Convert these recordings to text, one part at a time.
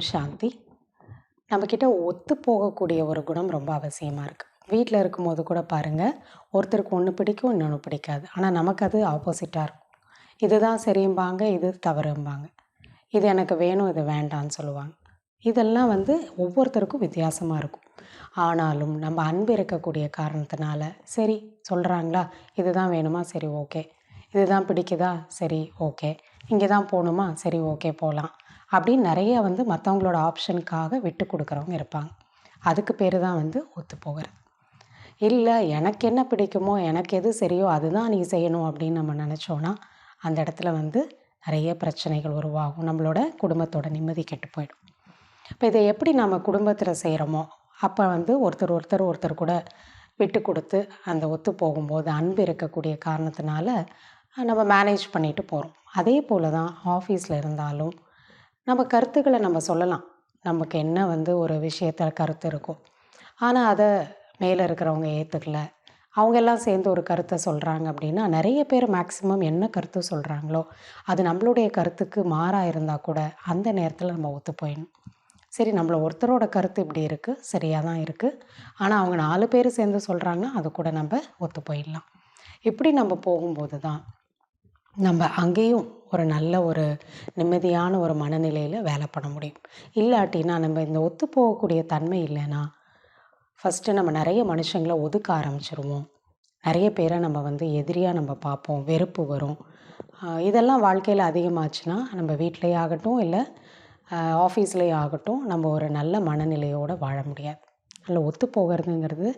ஓம் சாந்தி. நம்மக்கிட்ட ஒத்து போகக்கூடிய ஒரு குணம் ரொம்ப அவசியமாக இருக்குது வீட்டில் இருக்கும்போது கூட பாருங்கள் ஒருத்தருக்கு ஒன்று பிடிக்கும் இன்னொன்று பிடிக்காது. ஆனால் நமக்கு அது ஆப்போசிட்டாக இருக்கும். இதுதான் சரியும்பாங்க இது தவறும்பாங்க. இது எனக்கு வேணும் இது வேண்டான்னு சொல்லுவாங்க. இதெல்லாம் வந்து ஒவ்வொருத்தருக்கும் வித்தியாசமாக இருக்கும். ஆனாலும் நம்ம அன்பு இருக்கக்கூடிய காரணத்தினால சரி சொல்கிறாங்களா இதுதான் வேணுமா சரி ஓகே. இதுதான் பிடிக்குதா சரி ஓகே. இங்கே தான் போகணுமா சரி ஓகே போகலாம் அப்படின்னு நிறைய வந்து மற்றவங்களோட ஆப்ஷனுக்காக விட்டு கொடுக்குறவங்க இருப்பாங்க. அதுக்கு பேர் தான் வந்து ஒத்து போகிறது. இல்லை எனக்கு என்ன பிடிக்குமோ எனக்கு எது சரியோ அதுதான் நீ செய்யணும் அப்படின்னு நம்ம நினச்சோன்னா அந்த இடத்துல வந்து நிறைய பிரச்சனைகள் உருவாகும். நம்மளோட குடும்பத்தோட நிம்மதி கெட்டு போயிடும். இப்போ இதை எப்படி நம்ம குடும்பத்தில் செய்கிறோமோ அப்போ வந்து ஒருத்தர் ஒருத்தர் ஒருத்தர் கூட விட்டு கொடுத்து அந்த ஒத்து போகும்போது அன்பு இருக்கக்கூடிய காரணத்தினால நம்ம மேனேஜ் பண்ணிட்டு போகிறோம் அதே போல் தான் ஆஃபீஸில் இருந்தாலும் நம்ம கருத்துக்களை நம்ம சொல்லலாம். நமக்கு என்ன வந்து ஒரு விஷயத்தில் கருத்து இருக்கும் ஆனால் அதை மேலே இருக்கிறவங்க ஏற்றுக்கல அவங்க எல்லாம் சேர்ந்து ஒரு கருத்தை சொல்கிறாங்க அப்படின்னா நிறைய பேர் மேக்சிமம் என்ன கருத்து சொல்கிறாங்களோ அது நம்மளுடைய கருத்துக்கு மாறாக இருந்தால் கூட அந்த நேரத்தில் நம்ம ஒத்து போயிடணும். சரி நம்மள ஒருத்தரோட கருத்து இப்படி இருக்குது சரியாக தான் இருக்குது ஆனால் அவங்க நாலு பேர் சேர்ந்து சொல்கிறாங்கன்னா அது கூட நம்ம ஒத்து போயிடலாம். இப்படி நம்ம போகும்போது தான் நம்ம அங்கேயும் ஒரு நல்ல ஒரு நிம்மதியான ஒரு மனநிலையில் வேலை பண்ண முடியும். இல்லாட்டினா நம்ம இந்த ஒத்து போகக்கூடிய தன்மை இல்லைன்னா ஃபஸ்ட்டு நம்ம நிறைய மனுஷங்களை ஒதுக்க ஆரம்பிச்சிருவோம். நிறைய பேரை நம்ம வந்து எதிரியாக நம்ம பார்ப்போம். வெறுப்பு வரும். இதெல்லாம் வாழ்க்கையில் அதிகமாச்சுன்னா நம்ம வீட்டிலே ஆகட்டும் இல்லை ஆஃபீஸ்லேயே ஆகட்டும் நம்ம ஒரு நல்ல மனநிலையோடு வாழ முடியாது. அதில் ஒத்து போகிறதுங்கிறது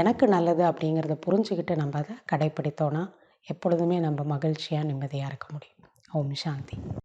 எனக்கு நல்லது அப்படிங்கிறத புரிஞ்சுக்கிட்டு நம்ம அதை கடைப்பிடித்தோன்னா எப்பொழுதுமே நம்ம மகிழ்ச்சியாக நிம்மதியாக இருக்க முடியும். ஓம் சாந்தி.